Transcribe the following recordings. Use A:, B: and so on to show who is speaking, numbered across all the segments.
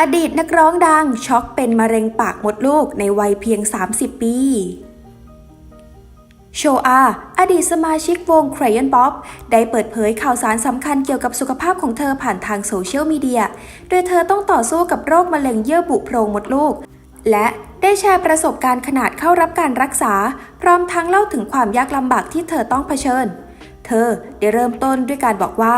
A: อดีตนักร้องดังช็อกเป็นมะเร็งปากมดลูกในวัยเพียง 30 ปี โชอาอดีตสมาชิกวง Crayon Pop ได้เปิดเผยข่าวสารสำคัญเกี่ยวกับสุขภาพของเธอผ่านทางโซเชียลมีเดีย โดยเธอต้องต่อสู้กับโรคมะเร็งเยื่อบุโพรงมดลูก และได้แชร์ประสบการณ์ขนาดเข้ารับการรักษา พร้อมทั้งเล่าถึงความยากลำบากที่เธอต้องเผชิญ เธอได้เริ่มต้นด้วยการบอกว่า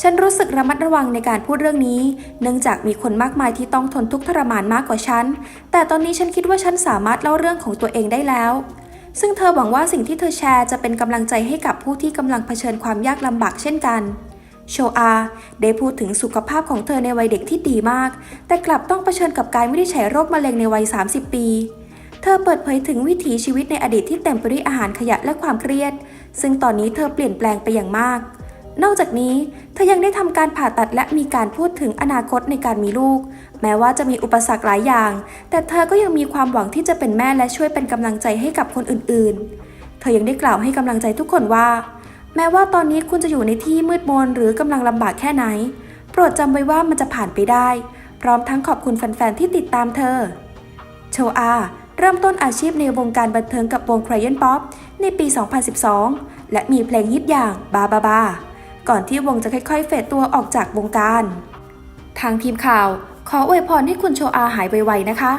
A: ฉันรู้สึกระมัดระวังในการพูดเรื่องนี้ เนื่องจากมีคนมากมายที่ต้องทนทุกข์ทรมานมากกว่าฉัน แต่ตอนนี้ฉันคิดว่าฉันสามารถเล่าเรื่องของตัวเองได้แล้ว ซึ่งเธอหวังว่าสิ่งที่เธอแชร์จะเป็นกำลังใจให้กับผู้ที่กำลังเผชิญความยากลำบากเช่นกัน โชอาได้พูดถึงสุขภาพของเธอในวัยเด็กที่ดีมาก แต่กลับต้องเผชิญกับการวินิจฉัยโรคมะเร็งในวัย 30 ปี เธอเปิดเผยถึงวิถีชีวิตในอดีตที่เต็มไปด้วยอาหารขยะและความเครียด ซึ่งตอนนี้เธอเปลี่ยนแปลงไปอย่างมาก นอกจากนี้เธอยังได้ทำการผ่าตัดและมีการพูดถึงอนาคตในการมีลูก แม้ว่าจะมีอุปสรรคหลายอย่าง แต่เธอก็ยังมีความหวังที่จะเป็นแม่และช่วยเป็นกำลังใจให้กับคนอื่นๆ เธอยังได้กล่าวให้กำลังใจทุกคนว่า แม้ว่าตอนนี้คุณจะอยู่ในที่มืดมนหรือกำลังลำบากแค่ไหน โปรดจำไว้ว่ามันจะผ่านไปได้ พร้อมทั้งขอบคุณแฟนๆที่ติดตามเธอโชอาเริ่มต้นอาชีพในวงการบันเทิงกับวง Crayon Pop ในปี 2012 และมีเพลงฮิตอย่างบาบาบา ก่อนที่วงจะค่อยๆ เฟดตัวออกจากวงการ ทางทีมข่าวขออวยพรให้คุณโชอาหายไวๆนะคะ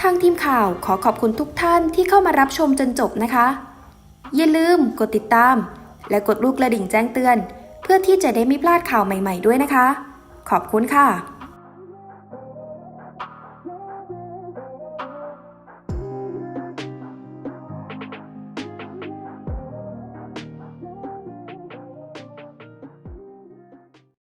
A: ทางทีมข่าวขอขอบคุณทุกท่านที่เข้ามารับชมจนจบนะคะ อย่าลืมกดติดตาม และกดลูกกระดิ่งแจ้งเตือน เพื่อที่จะได้ไม่พลาดข่าวใหม่ ๆด้วยนะคะ ขอบคุณค่ะ